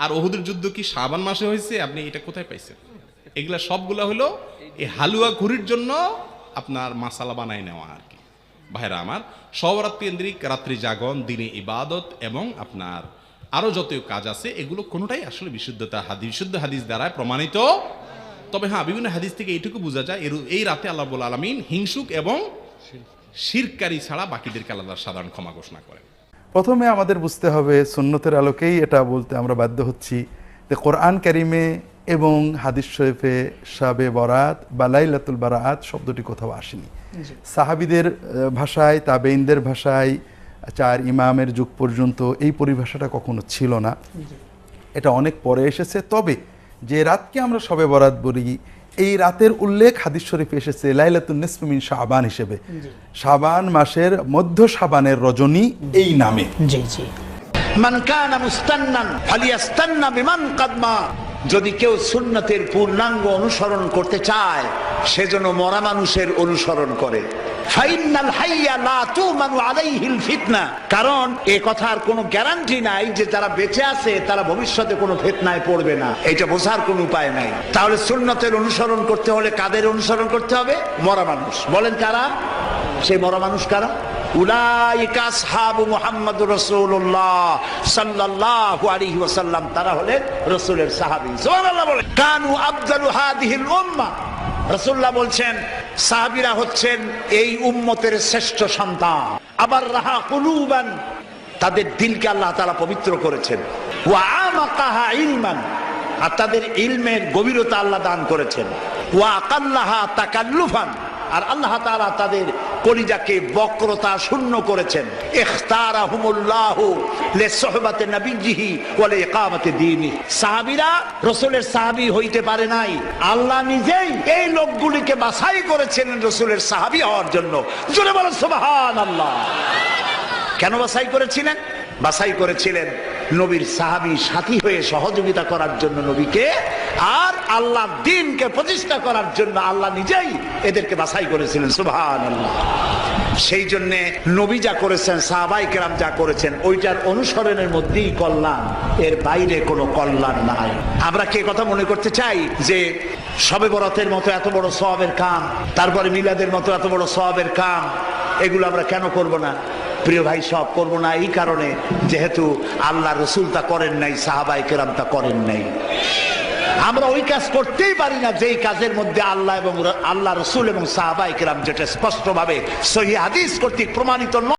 আর ওহুদের যুদ্ধ কি শ্রাবণ মাসে হয়েছে? আপনি এটা কোথায় পাইছেন? এগুলা সবগুলা হলো এই হালুয়া ঘুরির জন্য আপনার মাসালা বানাই নেওয়া আর কি। ভাইরা আমার সবরাত কেন্দ্রিক রাত্রি জাগন, দিনে ইবাদত এবং আপনার আরও যত কাজ আছে, এগুলো কোনোটাই আসলে বিশুদ্ধতা হাদিস বিশুদ্ধ হাদিস দ্বারা প্রমাণিত। তবে হ্যাঁ বিভিন্ন হাদিস থেকে এইটুকু বোঝা যায়, এর- এই রাতে আল্লাহ আলমিন হিংসুক এবং শিরকারী ছাড়া বাকিদেরকে আল্লাহ সাধারণ ক্ষমা ঘোষণা করেন। প্রথমে আমাদের বুঝতে হবে সুন্নতের আলোকেই এটা বলতে আমরা বাধ্য হচ্ছি যে কোরআন কারিমে এবং হাদিস শরীফে শাবে বরাত বা লাইলাতুল বারাত শব্দটি কোথাও আসেনি। সাহাবিদের ভাষায় তাবেইনদের ভাষায় চার ইমামের যুগ পর্যন্ত এই পরিভাষাটা কখনো ছিল না। এটা অনেক পরে এসেছে। তবে যে রাতকে আমরা সবে বরাত বলি এই রাতের উল্লেখ হাদিস শরীফে এসেছে লাইলাতুন নিসমিন শাবান হিসেবে। শাবান মাসের মধ্য শাবানের রজনী এই নামে। জি জি। মান কানা মুস্তান্নান ফালিয়াস্তান্না বিমান কাদমা। যদি কেউ সুন্নতের পূর্ণাঙ্গ অনুসরণ করতে চায় সেজন্য মরা মানুষের অনুসরণ করে। কারণ এ কথার কোনো গ্যারান্টি নাই যে যারা বেঁচে আছে তারা ভবিষ্যতে কোনো ফিতনায় পড়বে না। এটা বোঝার কোনো উপায় নাই। তাহলে সুন্নতের অনুসরণ করতে হলে কাদের অনুসরণ করতে হবে? মরা মানুষ। বলেন কারা? সেই মরা মানুষ কারা? তারা হলেন রাসূলের সাহাবী। কানু আফদালু হাদিহিল উম্মাহ রাসূলুল্লাহ বলছেন, সাহাবিরা হচ্ছেন এই উম্মতের শ্রেষ্ঠ সন্তান। আবার রাহা কুলুবান, তাদের দিলকে আল্লাহ তালা পবিত্র করেছেন। ইলমান, আর তাদের ইলমের গভীরতা আল্লাহ দান করেছেন। ওয়া আকাল্লাহা তাকাল্লুফান, আর আল্লাহ তালা তাদের কলিজাকে বক্রতা শূন্য করেছেন। এই লোকগুলিকে বাছাই রাসূলের সাহাবী হওয়ার জন্য। কেন করেছিলেন? করেছিলেন নবীর সাহাবী সাথী হয়ে সহযোগিতা করার জন্য নবীকে আর আল্লাহ দিনকে প্রতিষ্ঠা করার জন্য আল্লাহ নিজেই এদেরকে বাছাই করেছিলেন আল্লাহ সেই জন্য নবী যা করেছেন, সাহাবাই কেরাম যা করেছেন, ওইটার অনুসরণের মধ্যেই কল্যাণ, এর বাইরে কোনো কল্যাণ নাই। আমরা কে কথা মনে করতে চাই যে সবে বরাতের মতো এত বড় সবের কাম, তারপরে মিলাদের মতো এত বড় সবের কাম, এগুলো আমরা কেন করব না? প্রিয় ভাই, সব করব না এই কারণে যেহেতু আল্লাহ রসুল তা করেন নাই, সাহাবাই কেরাম তা করেন নাই। আমরা ওই কাজ করতেই পারি না যেই কাজের মধ্যে আল্লাহ এবং আল্লাহ রসুল এবং সাহাবাই কেরাম যেটা স্পষ্টভাবে সহি হাদিস কর্তৃক প্রমাণিত